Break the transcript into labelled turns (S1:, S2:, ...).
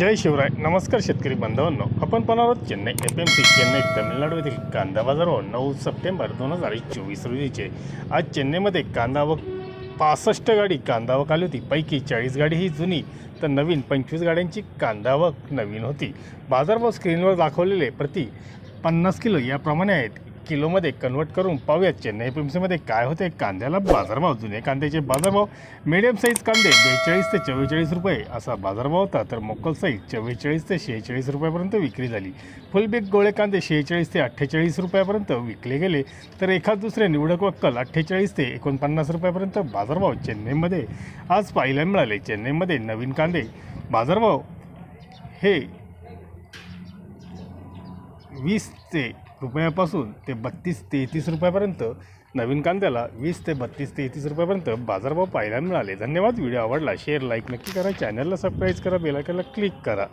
S1: जय शिवराय. नमस्कार शेतकरी बांधवांनो. आपण पण आहोत Chennai F M C Chennai Tamil Nadu येथील कांदा बाजारावर नऊ सप्टेंबर दोन हजार चोवीस रोजीचे. आज चेन्नईमध्ये कांदा व पासष्ट गाडी कांदा वक आली होती. पैकी चाळीस गाडी ही जुनी तर नवीन पंचवीस गाड्यांची कांदा वक नवीन होती. बाजारभाव स्क्रीनवर दाखवलेले प्रति पन्नास किलो याप्रमाणे आहेत. किलोमध्ये कन्वर्ट करून पाहूयात चेन्नई पिम्समध्ये काय होते कांद्याला बाजारभाव जुने कांद्याचे बाजारभाव मिडियम साईज कांदे बेचाळीस ते चव्वेचाळीस रुपये असा बाजारभाव होता तर मोकल साईज चव्वेचाळीस ते शेहेचाळीस रुपयापर्यंत विक्री झाली. फुलबिग गोळे कांदे शेहेचाळीस ते अठ्ठेचाळीस रुपयापर्यंत विकले गेले तर एखाद दुसरे निवडक वक्कल अठ्ठेचाळीस ते एकोणपन्नास रुपयापर्यंत बाजारभाव चेन्नईमध्ये. आज पाहायला मिळाले चेन्नईमध्ये नवीन कांदे. बाजारभाव हे वीस ते रुपयापासून ते बत्तीस तेहतीस रुपयापर्यंत नवीन कांद्याला वीस ते बत्तीस तेहतीस रुपयापर्यंत बाजारभाव पाहायला मिळाले. धन्यवाद. व्हिडिओ आवडला शेअर लाईक नक्की करा. चॅनलला सबस्क्राईब करा बेलायकनला क्लिक करा.